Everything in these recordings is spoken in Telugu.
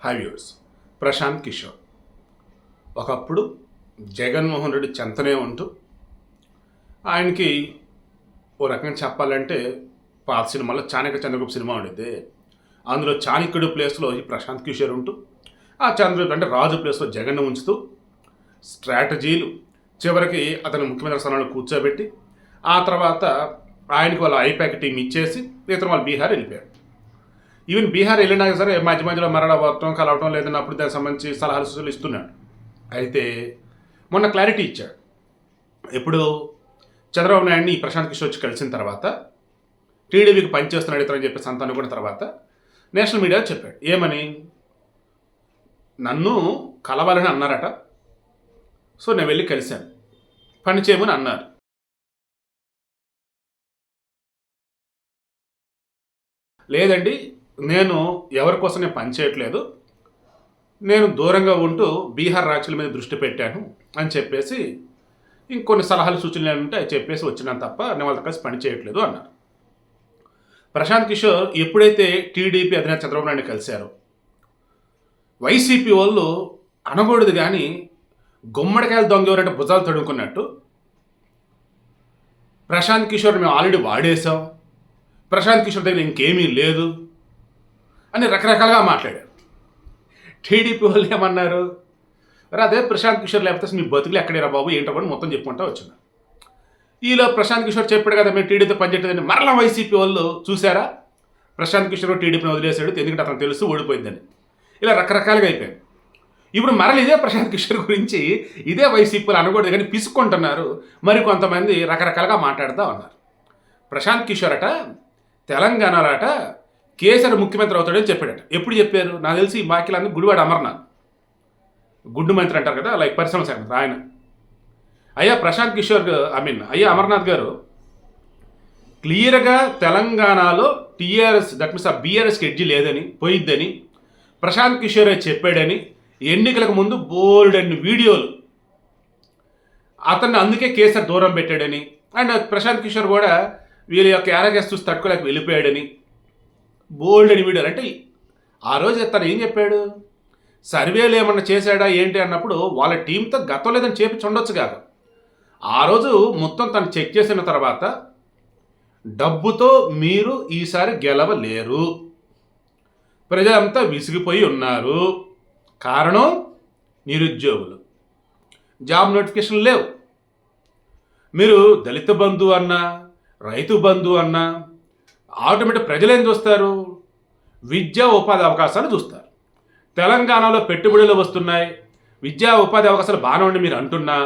హై వ్యూర్స్ ప్రశాంత్ కిషోర్ ఒకప్పుడు జగన్మోహన్ రెడ్డి చెంతనే ఉంటూ ఆయనకి ఓ రకంగా చెప్పాలంటే పాత సినిమాలో చాణక్య చంద్రగుప్త సినిమా ఉండేది. అందులో చాణక్యుడు ప్లేస్లో ఈ ప్రశాంత్ కిషోర్ ఉంటూ ఆ చంద్రగుప్త అంటే రాజు ప్లేస్లో జగన్ ఉంచుతూ స్ట్రాటజీలు చివరికి అతను ముఖ్యమంత్రి స్థానంలో కూర్చోబెట్టి ఆ తర్వాత ఆయనకి వాళ్ళ ఐపాక్ టీం ఇచ్చేసి ఇతను వాళ్ళు బీహార్ వెళ్ళిపోయారు ఈవెన్ బీహార్ వెళ్ళినా సరే మధ్య మధ్యలో మరణ వస్తాం కలవటం లేదన్నప్పుడు దానికి సంబంధించి సలహాలు సూచనలు ఇస్తున్నాడు. అయితే మొన్న క్లారిటీ ఇచ్చాడు. ఇప్పుడు చంద్రబాబు నాయుడిని ఈ ప్రశాంత్ కిషోర్ వచ్చి కలిసిన తర్వాత టీడీపీకి పనిచేస్తున్నాడు ఇతరని చెప్పేసి అంత అనుకున్న తర్వాత నేషనల్ మీడియా చెప్పాడు. ఏమని? నన్ను కలవాలని అన్నారట. సో నేను వెళ్ళి కలిశాను. పని చేయమని అన్నారు. లేదండి నేను ఎవరి కోసం నేను పనిచేయట్లేదు నేను దూరంగా ఉంటూ బీహార్ రాజ్యాల మీద దృష్టి పెట్టాను అని చెప్పేసి ఇంకొన్ని సలహాలు సూచనలు ఉంటే చెప్పేసి వచ్చినాను తప్ప నేను వాళ్ళతో కలిసి పని చేయట్లేదు అన్నారు. ప్రశాంత్ కిషోర్ ఎప్పుడైతే టీడీపీ అధినేత చంద్రబాబు నాయుడు కలిశారో వైసీపీ వాళ్ళు అనకూడదు కానీ గుమ్మడికాయలు దొంగ ఎవరంటే భుజాలు తడుముకున్నట్టు ప్రశాంత్ కిషోర్ మేము ఆల్రెడీ వాడేశాం ప్రశాంత్ కిషోర్ దగ్గర ఇంకేమీ లేదు అని రకరకాలుగా మాట్లాడారు. టీడీపీ వాళ్ళు ఏమన్నారు? అదే ప్రశాంత్ కిషోర్ లేకపోతే మీ బతుకులు ఎక్కడేరా బాబు? ఏంటో కూడా మొత్తం చెప్పుకుంటా వచ్చింది. ఈలో ప్రశాంత్ కిషోర్ చెప్పాడు కదా మేము టీడీతో పనిచేయట్లేదని మరలా వైసీపీ వాళ్ళు చూసారా ప్రశాంత్ కిషోర్ టీడీపీని వదిలేశాడు ఎందుకంటే అతను తెలుసు ఓడిపోయిందని. ఇలా రకరకాలుగా అయిపోయింది ఇప్పుడు మరల ఇదే ప్రశాంత్ కిషోర్ గురించి ఇదే వైసీపీలు అనకూడదు కానీ పిసుక్కుంటున్నారు. మరి కొంతమంది రకరకాలుగా మాట్లాడుతూ ఉన్నారు. ప్రశాంత్ కిషోర్ అట తెలంగాణలో అట కేసీఆర్ ముఖ్యమంత్రి అవుతాడని చెప్పాడట. ఎప్పుడు చెప్పారు? నాకు తెలిసి ఈ వాక్యాలన్నీ గుడివాడ అమర్నాథ్. గుడ్డు మంత్రి అంటారు కదా లైక్ పరిశ్రమ శాఖ మంత్రి ఆయన. అయ్యా ప్రశాంత్ కిషోర్ ఐ మీన్ అయ్యా అమర్నాథ్ గారు క్లియర్గా తెలంగాణలో టీఆర్ఎస్ దట్ మీన్స్ ఆ బీఆర్ఎస్కి ఎడ్జి లేదని పోయిద్దని ప్రశాంత్ కిషోరే చెప్పాడని ఎన్నికలకు ముందు బోల్డ్ అండ్ వీడియోలు. అతన్ని అందుకే కేసీఆర్ దూరం పెట్టాడని అండ్ ప్రశాంత్ కిషోర్ కూడా వీళ్ళ యొక్క యారగెస్ చూసి తట్టుకోలేక వెళ్ళిపోయాడని బోల్డ్ అని వీడియోలు అంటే ఆ రోజు తను ఏం చెప్పాడు? సర్వేలు ఏమన్నా చేశాడా ఏంటి అన్నప్పుడు వాళ్ళ టీంతో గతం లేదని చేపించి ఉండొచ్చు కాదు. ఆ రోజు మొత్తం తను చెక్ చేసిన తర్వాత డబ్బుతో మీరు ఈసారి గెలవలేరు. ప్రజలంతా విసిగిపోయి ఉన్నారు. కారణం నిరుద్యోగులు. జాబ్ నోటిఫికేషన్ లేవు. మీరు దళిత బంధు అన్నా రైతు బంధు అన్నా ఆటోమేటిక్ ప్రజలు ఏం చూస్తారు? విద్యా ఉపాధి అవకాశాలు చూస్తారు. తెలంగాణలో పెట్టుబడులు వస్తున్నాయి. విద్యా ఉపాధి అవకాశాలు బాగానే ఉండి మీరు అంటున్నా.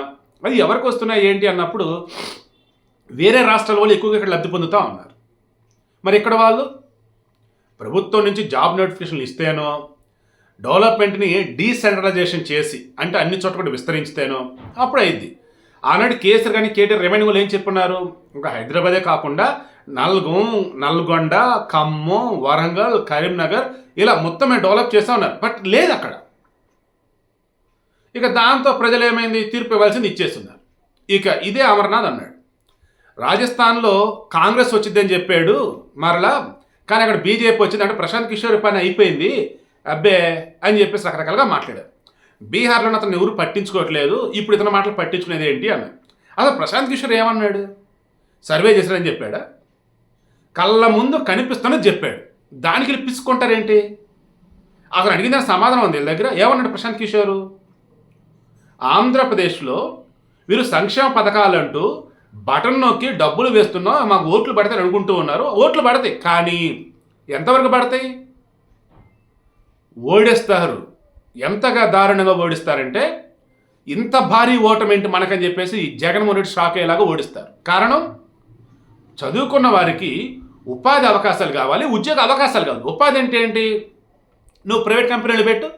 అది ఎవరికి వస్తున్నాయి ఏంటి అన్నప్పుడు వేరే రాష్ట్రాల వాళ్ళు ఎక్కువగా ఇక్కడ లబ్ధి పొందుతూ ఉన్నారు. మరి ఇక్కడ వాళ్ళు ప్రభుత్వం నుంచి జాబ్ నోటిఫికేషన్లు ఇస్తేనో డెవలప్మెంట్ని డీసెంట్రలైజేషన్ చేసి అంటే అన్ని చోట్ల కూడా విస్తరించితేనో అప్పుడు అయింది ఆనాడు కేసీఆర్ కానీ కేటీఆర్ రెవెన్యూలు ఏం చెప్పున్నారు? ఇంకా హైదరాబాదే కాకుండా నల్గొం నల్గొండ ఖమ్మం వరంగల్ కరీంనగర్ ఇలా మొత్తమే డెవలప్ చేస్తూ ఉన్నారు. బట్ లేదు అక్కడ. ఇక దాంతో ప్రజలు ఏమైంది తీర్పు ఇవ్వాల్సింది ఇచ్చేస్తున్నారు. ఇక ఇదే అమర్నాథ్ అన్నాడు. రాజస్థాన్లో కాంగ్రెస్ వచ్చిందని చెప్పాడు మరలా కానీ అక్కడ బీజేపీ వచ్చింది అంటే ప్రశాంత్ కిషోర్ పని అయిపోయింది. అబ్బే అని చెప్పేసి రకరకాలుగా మాట్లాడారు. బీహార్లో అతను ఎవరు పట్టించుకోవట్లేదు. ఇప్పుడు ఇతని మాటలు పట్టించుకునేది ఏంటి అన్నాడు. అసలు ప్రశాంత్ కిషోర్ ఏమన్నాడు? సర్వే చేశారని చెప్పాడా? కళ్ళ ముందు కనిపిస్తున్నది చెప్పాడు. దానికి పిసుకుంటారేంటి అతను అడిగిన సమాధానం ఉంది వీళ్ళ దగ్గర. ఏమన్నాడు ప్రశాంత్ కిషోర్? ఆంధ్రప్రదేశ్లో వీరు సంక్షేమ పథకాలంటూ బటన్ నొక్కి డబ్బులు వేస్తున్నాం మాకు ఓట్లు పడతాయి అనుకుంటూ ఉన్నారు. ఓట్లు పడతాయి కానీ ఎంతవరకు పడతాయి? ఓడేస్తారు. ఎంతగా దారుణంగా ఓడిస్తారంటే ఇంత భారీ ఓటమేంటి మనకని చెప్పేసి జగన్మోహన్ రెడ్డి షాక్ అయ్యేలాగా ఓడిస్తారు. కారణం చదువుకున్న వారికి ఉపాధి అవకాశాలు కావాలి ఉద్యోగ అవకాశాలు కావాలి. ఉపాధి అంటే ఏంటి? నువ్వు ప్రైవేట్ కంపెనీలు పెట్టు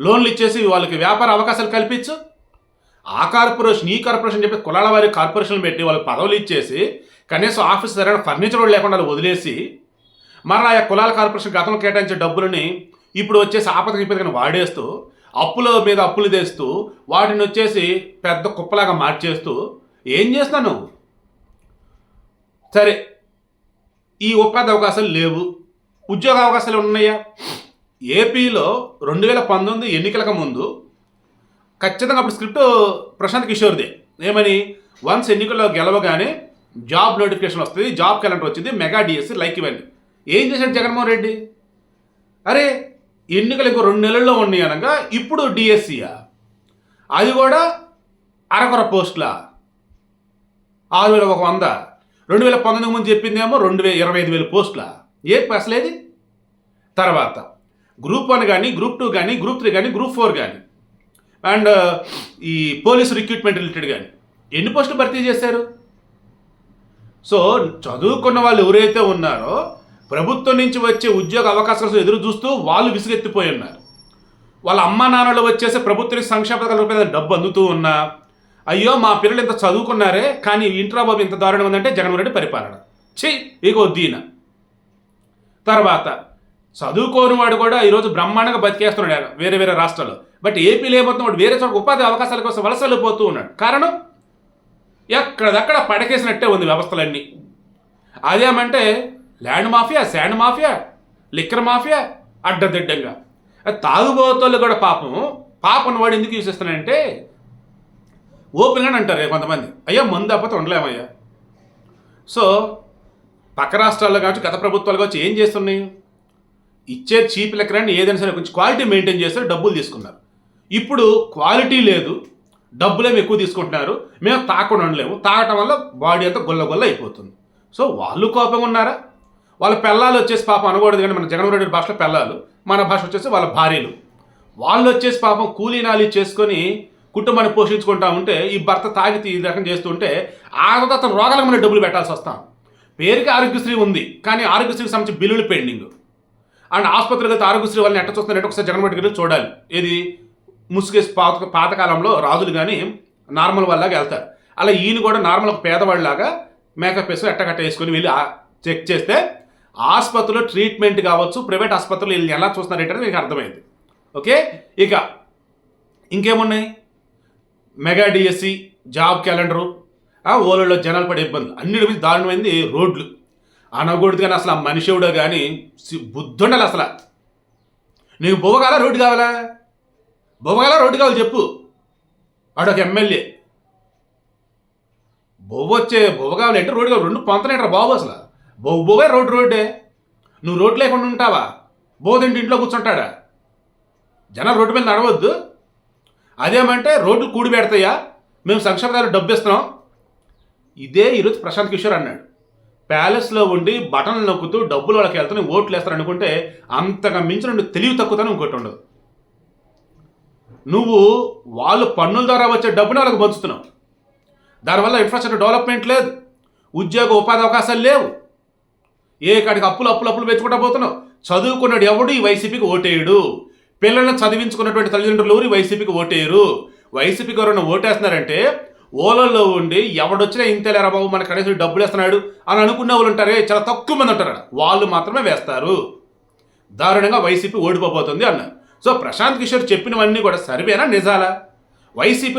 లోన్లు ఇచ్చేసి వాళ్ళకి వ్యాపార అవకాశాలు కల్పించు. ఆ కార్పొరేషన్ ఈ కార్పొరేషన్ చెప్పి కులాల వారి కార్పొరేషన్లు పెట్టి వాళ్ళకి పదవులు ఇచ్చేసి కనీసం ఆఫీస్ సరైన ఫర్నిచర్ కూడా లేకుండా వదిలేసి మరలా ఆ కులాల కార్పొరేషన్ గతంలో కేటాయించే డబ్బులని ఇప్పుడు వచ్చేసి ఆపదకి ఇప్పటికైనా వాడేస్తూ అప్పుల మీద అప్పులు తెస్తూ వాటిని వచ్చేసి పెద్ద కుప్పలాగా మార్చేస్తూ ఏం చేస్తున్నావు? నువ్వు సరే ఈ ఉపాధి అవకాశాలు లేవు. ఉద్యోగ అవకాశాలు ఉన్నాయా? ఏపీలో రెండు వేల పంతొమ్మిది ఎన్నికలకు ముందు ఖచ్చితంగా అప్పుడు స్క్రిప్ట్ ప్రశాంత్ కిషోర్దే. ఏమని? వన్స్ ఎన్నికల్లో గెలవగానే జాబ్ నోటిఫికేషన్ వస్తుంది జాబ్ క్యాలెండర్ వచ్చింది మెగా డిఎస్సి లైక్ ఇవన్నీ ఏం చేశాడు జగన్మోహన్ రెడ్డి? అరే ఎన్నికలు ఇంకో రెండు నెలల్లో ఉన్నాయి అనగా ఇప్పుడు డిఎస్సియా? అది కూడా అరకొర పోస్టులా? ఆరు వేల ఒక వంద? రెండు వేల పంతొమ్మిది ముందు చెప్పిందేమో రెండు వేల ఇరవై ఐదు వేల పోస్టుల? ఏ అసలేది తర్వాత గ్రూప్ వన్ కానీ గ్రూప్ టూ కానీ గ్రూప్ త్రీ కానీ గ్రూప్ ఫోర్ కానీ అండ్ ఈ పోలీసు రిక్రూట్మెంట్ రిలేటెడ్ కానీ ఎన్ని పోస్టులు భర్తీ చేశారు? సో చదువుకున్న వాళ్ళు ఎవరైతే ఉన్నారో ప్రభుత్వం నుంచి వచ్చే ఉద్యోగ అవకాశాలు ఎదురు చూస్తూ వాళ్ళు విసుగెత్తిపోయి ఉన్నారు. వాళ్ళ అమ్మా నాన్నలు వచ్చేసి ప్రభుత్వ సంక్షేమ పథకాల రూపాయల డబ్బు అందుతూ ఉన్నా అయ్యో మా పిల్లలు ఇంత చదువుకున్నారే కానీ ఇంట్రా బాబు ఇంత దారుణం ఉందంటే జగన్మోహన్ రెడ్డి పరిపాలన. చెయ్యి ఇగో దీన. తర్వాత చదువుకోని వాడు కూడా ఈరోజు బ్రహ్మాండంగా బతికేస్తున్నాడు వేరే వేరే రాష్ట్రాల్లో. బట్ ఏపీలో ఏమవుతుంది వాడు వేరే చోట ఉపాధి అవకాశాల కోసం వలస వెళ్ళిపోతూ ఉన్నాడు. కారణం? ఎక్కడదక్కడ పడకేసినట్టే ఉంది వ్యవస్థలన్నీ. అదేమంటే land mafia sand mafia liquor mafia అడ్డదిడ్డంగా. తాగుబోతులు కూడా పాపం. పాపను వాడు ఎందుకు యూస్ చేస్తున్నాడంటే ఓపెన్గా అంటారు కొంతమంది. అయ్యా మందు తప్పతే ఉండలేమయ్యా సో పక్క రాష్ట్రాల్లో కావచ్చు గత ప్రభుత్వాలు కావచ్చు ఏం చేస్తున్నాయి? ఇచ్చే చీప్ లెక్కరాన్ని ఏదైనా సరే కొంచెం క్వాలిటీ మెయింటైన్ చేస్తారు డబ్బులు తీసుకున్నారు. ఇప్పుడు క్వాలిటీ లేదు డబ్బులేమి ఎక్కువ తీసుకుంటున్నారు మేము తాకుండా ఉండలేము తాగటం వల్ల బాడీ అంతా గొల్ల గొల్ల అయిపోతుంది. సో వాళ్ళు కోపంగా ఉన్నారా? వాళ్ళ పెళ్ళాలు వచ్చేసి పాపం అనకూడదు కానీ మన జగన్మోహన్ రెడ్డి భాషలో పెళ్ళాలు మన భాష వచ్చేసి వాళ్ళ భార్యలు. వాళ్ళు వచ్చేసి పాపం కూలీనాలి చేసుకొని కుటుంబాన్ని పోషించుకుంటా ఉంటే ఈ భర్త తాగి ఈ రకం చేస్తుంటే ఆ తర్వాత అతను రోగాలకు మనం డబ్బులు పెట్టాల్సి వస్తాం. పేరుకి ఆరోగ్యశ్రీ ఉంది కానీ ఆరోగ్యశ్రీకి సంబంధించి బిల్లులు పెండింగ్. అండ్ ఆసుపత్రికి ఆరోగ్యశ్రీ వాళ్ళని ఎట్ట చూస్తున్నారంటే ఒకసారి జగన్మోహన్ రెడ్డి గారు చూడాలి. ఇది ముసుగేసి పాత పాతకాలంలో రాజులు కానీ నార్మల్ వాళ్ళగా వెళ్తారు. అలా ఈయన కూడా నార్మల్ ఒక పేదవాళ్ళలాగా మేకప్ వేసుకొని ఎట్టగట్ట వేసుకొని వెళ్ళి చెక్ చేస్తే ఆసుపత్రిలో ట్రీట్మెంట్ కావచ్చు ప్రైవేట్ ఆసుపత్రులు వీళ్ళు ఎలా చూస్తున్నారంటే మీకు అర్థమైంది. ఓకే? ఇక ఇంకేమున్నాయి? మెగా డిఎస్సి జాబ్ క్యాలెండరు ఓలలో జనాలు పడే ఇబ్బంది అన్నిటి మీద దారుణమైంది రోడ్లు. అనకూడదు కానీ అసలు ఆ మనిషివుడో కానీ సి- బుద్ధుండాలి అసలు. నీకు బొవ్వగాల రోడ్డు కావాలా? బొవ్వగాల రోడ్డు కావాలి చెప్పు. ఆడొక ఎమ్మెల్యే. బొవ్వ వచ్చే బొవ్వ కావాలి అంటే రోడ్డు కావాలి? రెండు పొంతనేట్రా బాబు అసలు? బొవ్వ బొవ్వే రోడ్డు రోడ్డే. నువ్వు రోడ్డు లేకుండా ఉంటావా? బోధింటి ఇంట్లో కూర్చుంటాడా? జనాలు రోడ్డు మీద నడవద్దు. అదేమంటే రోడ్లు కూడి పెడతాయా? మేము సంక్షేమాలు డబ్బు ఇస్తున్నాం ఇదే ఈరోజు ప్రశాంత్ కిషోర్ అన్నాడు. ప్యాలెస్లో ఉండి బటన్లు నొక్కుతూ డబ్బులు వాళ్ళకి వెళ్తాను ఓట్లు వేస్తారు అనుకుంటే అంతగా మించిన నువ్వు తెలివి తక్కువతనం ఇంకోటి ఉండదు. నువ్వు వాళ్ళు పన్నుల ద్వారా వచ్చే డబ్బుని వాళ్ళకి పంచుతున్నావు. దానివల్ల ఇన్ఫ్రాస్ట్రక్చర్ డెవలప్మెంట్ లేదు. ఉద్యోగ ఉపాధి అవకాశాలు లేవు. ఏ కాడికి అప్పులు అప్పులు అప్పులు పెంచుకుంటా పోతున్నావు? చదువుకున్నాడు ఎవడు? ఈ వైసీపీకి ఓటేయడు. పిల్లల్ని చదివించుకున్నటువంటి తల్లిదండ్రులు ఎవరు? వైసీపీకి ఓటేయరు. వైసీపీకి ఎవరైనా ఓటేస్తున్నారంటే ఓలల్లో ఉండి ఎవడొచ్చినా ఇంతేలేరా బాబు మన కనీసం డబ్బులు వేస్తున్నాడు అని అనుకునే వాళ్ళు ఉంటారే చాలా తక్కువ మంది ఉంటారు వాళ్ళు మాత్రమే వేస్తారు. దారుణంగా వైసీపీ ఓడిపోబోతుంది అన్నారు. సో ప్రశాంత్ కిషోర్ చెప్పినవన్నీ కూడా సర్వేనా? నిజాలా? వైసీపీ